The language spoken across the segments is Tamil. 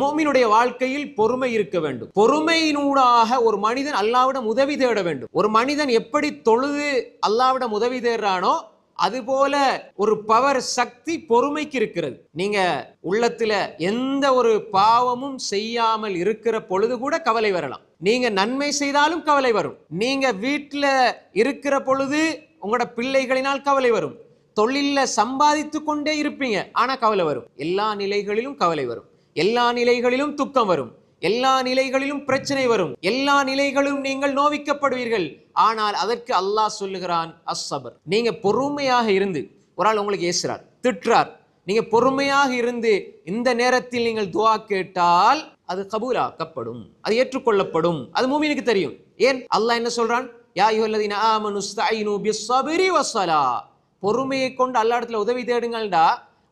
மோமினுடைய வாழ்க்கையில் பொறுமை இருக்க வேண்டும். பொறுமையினூடாக ஒரு மனிதன் அல்லாவிடம் உதவி தேட வேண்டும். ஒரு மனிதன் எப்படி தொழுது அல்லாவிடம் உதவி தேடுறானோ அதுபோல ஒரு பவர் சக்தி பொறுமைக்கு இருக்கிறது. நீங்க உள்ளத்துல எந்த ஒரு பாவமும் செய்யாமல் இருக்கிற பொழுது கூட கவலை வரலாம். நீங்க நன்மை செய்தாலும் கவலை வரும். நீங்க வீட்டுல இருக்கிற பொழுது உங்களோட பிள்ளைகளினால் கவலை வரும். தொழில்ல சம்பாதித்து கொண்டே இருப்பீங்க ஆனா கவலை வரும். எல்லா நிலைகளிலும் கவலை வரும். எல்லா நிலைகளிலும் துக்கம் வரும். எல்லா நிலைகளிலும் பிரச்சனை வரும். எல்லா நிலைகளும் நீங்கள் நோவிக்கப்படுவீர்கள். ஆனால் அதற்கு அல்லாஹ் சொல்லுகிறான் அஸ்ஸபர் நீங்க பொறுமையாக இருந்து ஒரு ஆள் உங்களுக்கு ஏசுறார் திட்டுறார். நீங்க பொறுமையாக இருந்து இந்த நேரத்தில் நீங்கள் துவா கேட்டால் அது கபூலாக்கப்படும். அது ஏற்றுக்கொள்ளப்படும். அது மூமினுக்கு தெரியும். ஏன்? அல்லாஹ் என்ன சொல்றான்? யா யுஹல்லதீன ஆமனு ஸ்தஈனு பிஸ்ஸபிரி வஸ்ஸலா பொறுமையை கொண்டு அல்லா இடத்துல உதவி தேடுங்கள்டா.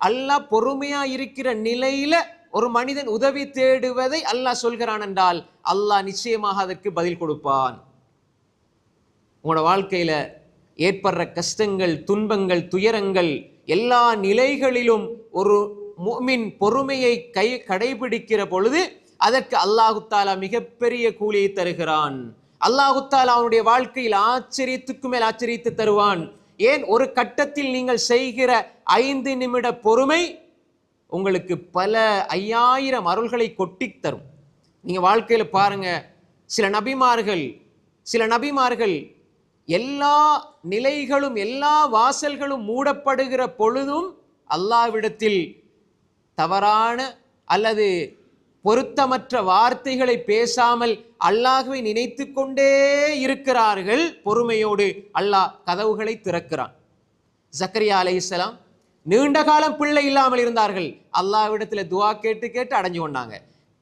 அல்லாஹ் பொறுமையா இருக்கிற நிலையில ஒரு மனிதன் உதவி தேடுவதை அல்லாஹ் சொல்கிறான் என்றால் அல்லாஹ் நிச்சயமாக அதற்கு பதில் கொடுப்பான். உங்களோட வாழ்க்கையில் ஏற்படுற கஷ்டங்கள் துன்பங்கள் துயரங்கள் எல்லா நிலைகளிலும் ஒரு முஃமின் பொறுமையை கை கடைபிடிக்கிற பொழுது அதற்கு அல்லாஹு தாலா மிகப்பெரிய கூலியை தருகிறான். அல்லாஹு தாலா அவனுடைய வாழ்க்கையில் ஆச்சரியத்துக்கு மேல் ஆச்சரியத்து தருவான். ஏன்? ஒரு கட்டத்தில் நீங்கள் செய்கிற ஐந்து நிமிட பொறுமை உங்களுக்கு பல ஐயாயிரம் அருள்களை கொட்டி தரும். நீங்கள் வாழ்க்கையில் பாருங்கள் சில நபிமார்கள் சில நபிமார்கள் எல்லா நிலைகளும் எல்லா வாசல்களும் மூடப்படுகிற பொழுதும் அல்லாவிடத்தில் தவறான அல்லது பொருத்தமற்ற வார்த்தைகளை பேசாமல் அல்லாஹுவை நினைத்து கொண்டே இருக்கிறார்கள். பொறுமையோடு அல்லாஹ் கதவுகளை திறக்கிறான். ஜக்கரியா அலையாம் நீண்ட காலம் பிள்ளை இல்லாமல் இருந்தார்கள். அல்லாவிடத்தில் துவா கேட்டு கேட்டு அடைஞ்சு கொண்டாங்க.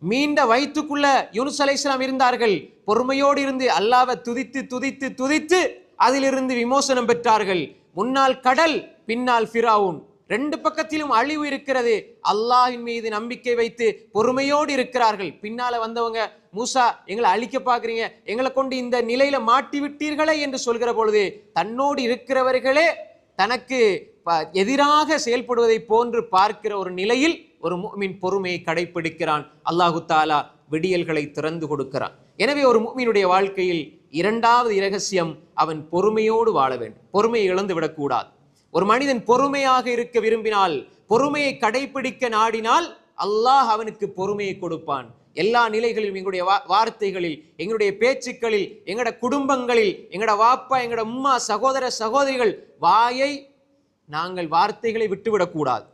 மீண்ட வயிற்றுக்குள்ள யூனுஸ் அலைஹிஸ்ஸலாம் இருந்தார்கள். பொறுமையோடு இருந்து அல்லாவை துதித்து துதித்து துதித்து அதிலிருந்து விமோசனம் பெற்றார்கள். முன்னால் கடல் பின்னால் ஃபிராவுன் ரெண்டு பக்கத்திலும் அழிவு இருக்கிறது. அல்லாஹின் மீது நம்பிக்கை வைத்து பொறுமையோடு இருக்கிறார்கள். பின்னால வந்தவங்க மூசா எங்களை அழிக்க பார்க்குறீங்க. எங்களை கொண்டு இந்த நிலையில மாட்டி விட்டீர்களே என்று சொல்கிற பொழுது தன்னோடு இருக்கிறவர்களே தனக்கு எதிராக செயல்படுவதை போன்று பார்க்கிற ஒரு நிலையில் ஒரு முஃமின் பொறுமையை கடைப்பிடிக்கிறான். அல்லாஹு தாலா விடியல்களை திறந்து கொடுக்கிறான். எனவே ஒரு முஃமினுடைய வாழ்க்கையில் இரண்டாவது இரகசியம் அவன் பொறுமையோடு வாழ வேண்டும். பொறுமையை இழந்து விடக்கூடாது. ஒரு மனிதன் பொறுமையாக இருக்க விரும்பினால் பொறுமையை கடைபிடிக்க நாடினால் அல்லாஹ் அவனுக்கு பொறுமையை கொடுப்பான். எல்லா நிலைகளிலும் எங்களுடைய வா- வார்த்தைகளில் எங்களுடைய பேச்சுக்களில் எங்களோட குடும்பங்களில் எங்களோட வாப்பா எங்களோட உம்மா சகோதர சகோதரிகள் வாயை நாங்கள் வார்த்தைகளை விட்டுவிடக்கூடாது.